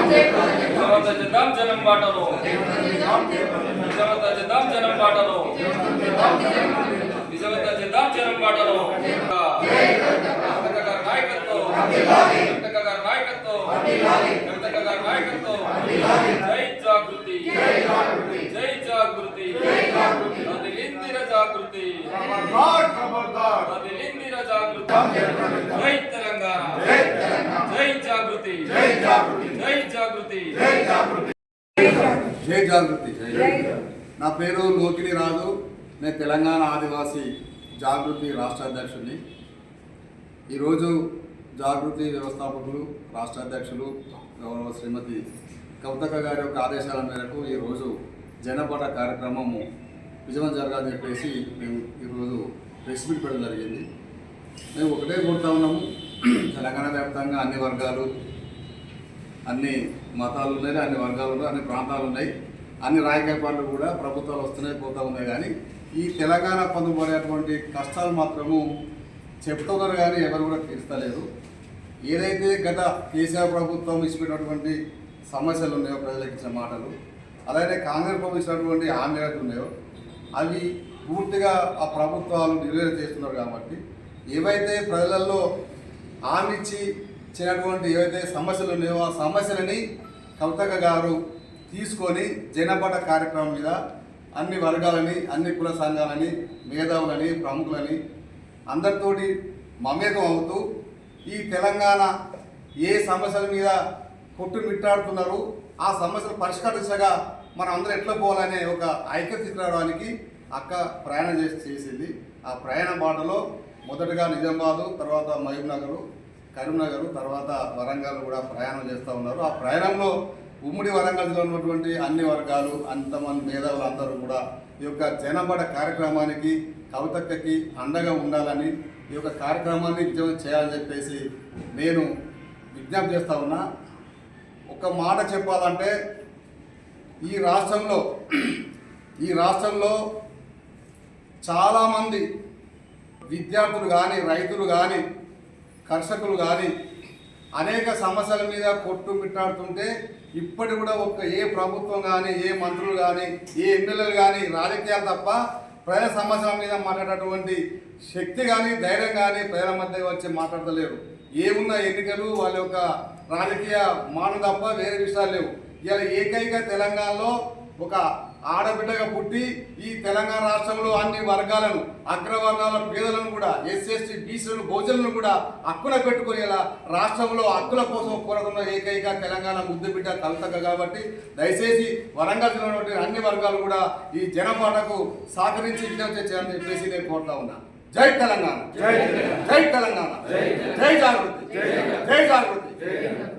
విజయవంత చేద్దాం జనం బాటను విజయవంత చేద్దాం జనం బాటను విజయవంత చేద్దాం జనం కవితక్క గారి నాయకత్వం కవితక్క గారి నాయకత్వం కవితక్క గారి నాయకత్వం జై జాగృతి జై జాగృతి కదిలిందిర జాగృతి కదిలిందిర జాగృతి జై తెలంగాణ జై జాగృతి జై జాగృతి. జై జాగృతి. నా పేరు లోకిని రాజు. నేను తెలంగాణ ఆదివాసీ జాగృతి రాష్ట్ర అధ్యక్షుడిని. ఈరోజు జాగృతి వ్యవస్థాపకులు రాష్ట్ర అధ్యక్షులు గౌరవ శ్రీమతి కవితక గారి యొక్క ఆదేశాల మేరకు ఈరోజు జనపద కార్యక్రమము విజయం జరగాలని చెప్పేసి మేము ఈరోజు ప్రెస్ మీట్ పెట్టడం జరిగింది. మేము ఒకటే కోరుతా ఉన్నాము. తెలంగాణ వ్యాప్తంగా అన్ని వర్గాలు అన్ని మతాలు ఉన్నాయి అన్ని వర్గాలు ఉన్నాయి అన్ని ప్రాంతాలు ఉన్నాయి అన్ని రాజకీయ పార్టీలు కూడా ప్రభుత్వాలు వస్తున్నాయి పోతూ ఉన్నాయి. కానీ ఈ తెలంగాణ పొందబడేటువంటి కష్టాలు మాత్రము చెప్తున్నారు కానీ ఎవరు కూడా తీర్చలేదు. ఏదైతే గత కేసీఆర్ ప్రభుత్వం ఇచ్చినటువంటి సమస్యలు ఉన్నాయో ప్రజలకు ఇచ్చిన మాటలు అలాగే కాంగ్రెస్ ప్రభుత్వం ఇచ్చినటువంటి హామీలు ఉన్నాయో అవి పూర్తిగా ఆ ప్రభుత్వాలు నిర్వహణ చేస్తున్నారు కాబట్టి ఏవైతే ప్రజలలో హామీ ఇచ్చి చేయటువంటి ఏవైతే సమస్యలు ఉన్నాయో ఆ సమస్యలని కవితక గారు తీసుకొని జనపద కార్యక్రమం మీద అన్ని వర్గాలని అన్ని కుల సంఘాలని మేధావులని ప్రముఖులని అందరితోటి మమేకం అవుతూ ఈ తెలంగాణ ఏ సమస్యల మీద కొట్టుమిట్టాడుతున్నారు ఆ సమస్యలు పరిష్కార దిశగా మనం అందరం ఎట్లా పోవాలనే ఒక ఐక్యత తీసుకురావడానికి అక్క ప్రయాణం చేసి చేసింది. ఆ ప్రయాణ బాటలో మొదటగా నిజామాబాదు తర్వాత మహబూబ్ నగరు కరీంనగర్ తర్వాత వరంగల్ కూడా ప్రయాణం చేస్తూ ఉన్నారు. ఆ ప్రయాణంలో ఉమ్మడి వరంగల్ ఉన్నటువంటి అన్ని వర్గాలు అంతమంది మేధావులు అందరూ కూడా ఈ యొక్క జనబడ కార్యక్రమానికి కవితక్కకి అండగా ఉండాలని ఈ యొక్క కార్యక్రమాన్ని విజయం చేయాలని చెప్పేసి నేను విజ్ఞప్తి చేస్తా ఉన్నా. ఒక మాట చెప్పాలంటే ఈ రాష్ట్రంలో ఈ రాష్ట్రంలో చాలామంది విద్యార్థులు కానీ రైతులు కానీ కర్షకులు కానీ అనేక సమస్యల మీద కొట్టు మిట్టాడుతుంటే ఇప్పటి కూడా ఒక్క ఏ ప్రభుత్వం కానీ ఏ మంత్రులు కానీ ఏ ఎమ్మెల్యేలు కానీ రాజకీయాలు తప్ప ప్రజల సమస్యల మీద మాట్లాడేటువంటి శక్తి కానీ ధైర్యం కానీ ప్రజల మధ్య వచ్చి మాట్లాడతలేరు. ఏమున్న ఎన్నికలు వాళ్ళ యొక్క రాజకీయ మాను తప్ప వేరే విషయాలు లేవు. ఇలా ఏకైక తెలంగాణలో ఒక ఆడబిడ్డగా పుట్టి ఈ తెలంగాణ రాష్ట్రంలో అన్ని వర్గాలను అగ్రవర్ణాల పేదలను కూడా ఎస్సీ ఎస్టీ బీసీలను భోజనులను కూడా హక్కున పెట్టుకుని ఇలా రాష్ట్రంలో హక్కుల కోసం కోరుతున్న ఏకైక తెలంగాణ ముద్దు బిడ్డ కలతక కాబట్టి దయచేసి వరంగల్ జిల్లాలో ఉండే అన్ని వర్గాలు కూడా ఈ జనపాటకు సహకరించి విజ్ఞప్తి చేయాలని చెప్పేసి నేను కోరుతా ఉన్నా. జై తెలంగాణ. జై తెలంగాణ. జై జాగృతి. జై జాగృతి.